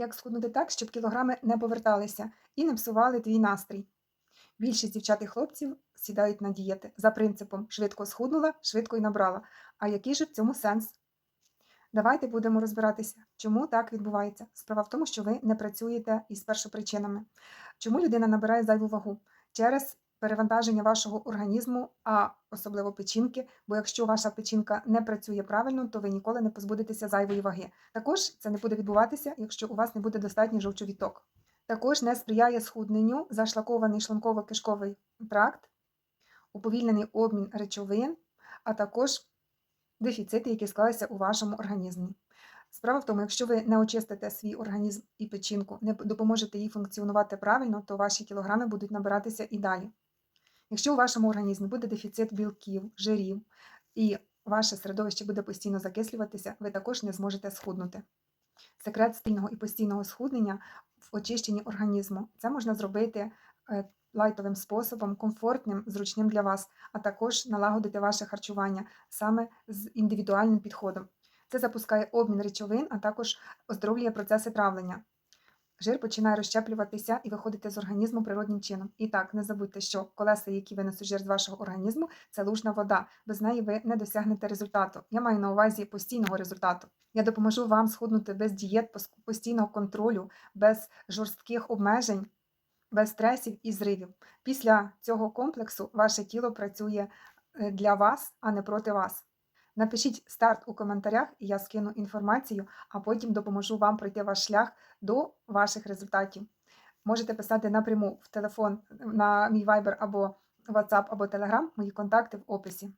Як схуднути так, щоб кілограми не поверталися і не псували твій настрій? Більшість дівчат і хлопців сідають на дієти за принципом швидко схуднула, швидко й набрала. А який же в цьому сенс? Давайте будемо розбиратися, чому так відбувається. Справа в тому, що ви не працюєте із першопричинами. Чому людина набирає зайву вагу? Через перевантаження вашого організму, а особливо печінки, бо якщо ваша печінка не працює правильно, то ви ніколи не позбудетеся зайвої ваги. Також це не буде відбуватися, якщо у вас не буде достатній жовчовіток. Також не сприяє схудненню зашлакований шлунково-кишковий тракт, уповільнений обмін речовин, а також дефіцити, які склалися у вашому організмі. Справа в тому, якщо ви не очистите свій організм і печінку, не допоможете їй функціонувати правильно, то ваші кілограми будуть набиратися і далі. Якщо у вашому організмі буде дефіцит білків, жирів і ваше середовище буде постійно закислюватися, ви також не зможете схуднути. Секрет стильного і постійного схуднення в очищенні організму. Це можна зробити е, лайтовим способом, комфортним, зручним для вас, а також налагодити ваше харчування саме з індивідуальним підходом. Це запускає обмін речовин, а також оздоровлює процеси травлення. Жир починає розщеплюватися і виходити з організму природнім чином. І так, не забудьте, що колеса, які винесуть жир з вашого організму, це лужна вода. Без неї ви не досягнете результату. Я маю на увазі постійного результату. Я допоможу вам схуднути без дієт, постійного контролю, без жорстких обмежень, без стресів і зривів. Після цього комплексу ваше тіло працює е, для вас, а не проти вас. Напишіть старт у коментарях, і я скину інформацію, а потім допоможу вам пройти ваш шлях до ваших результатів. Можете писати напряму в телефон на мій Viber або WhatsApp або Telegram. Мої контакти в описі.